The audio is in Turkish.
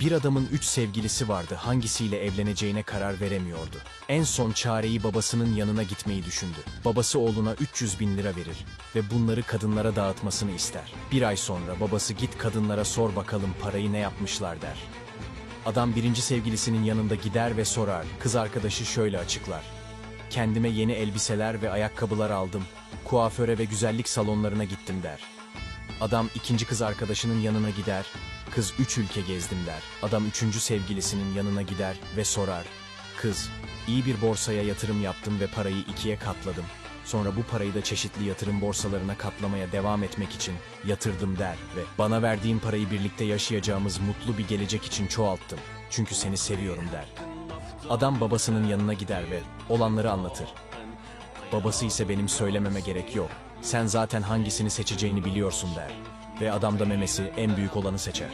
Bir adamın üç sevgilisi vardı, hangisiyle evleneceğine karar veremiyordu. En son çareyi babasının yanına gitmeyi düşündü. Babası oğluna 300 bin lira verir ve bunları kadınlara dağıtmasını ister. Bir ay sonra babası git kadınlara sor bakalım parayı ne yapmışlar der. Adam birinci sevgilisinin yanında gider ve sorar. Kız arkadaşı şöyle açıklar. Kendime yeni elbiseler ve ayakkabılar aldım. Kuaföre ve güzellik salonlarına gittim der. Adam ikinci kız arkadaşının yanına gider. Kız üç ülke gezdim der. Adam üçüncü sevgilisinin yanına gider ve sorar. Kız, iyi bir borsaya yatırım yaptım ve parayı ikiye katladım. Sonra bu parayı da çeşitli yatırım borsalarına katlamaya devam etmek için yatırdım der ve bana verdiğin parayı birlikte yaşayacağımız mutlu bir gelecek için çoğalttım. Çünkü seni seviyorum der. Adam babasının yanına gider ve olanları anlatır. Babası ise benim söylememe gerek yok. Sen zaten hangisini seçeceğini biliyorsun der. Ve adam da memesi en büyük olanı seçer.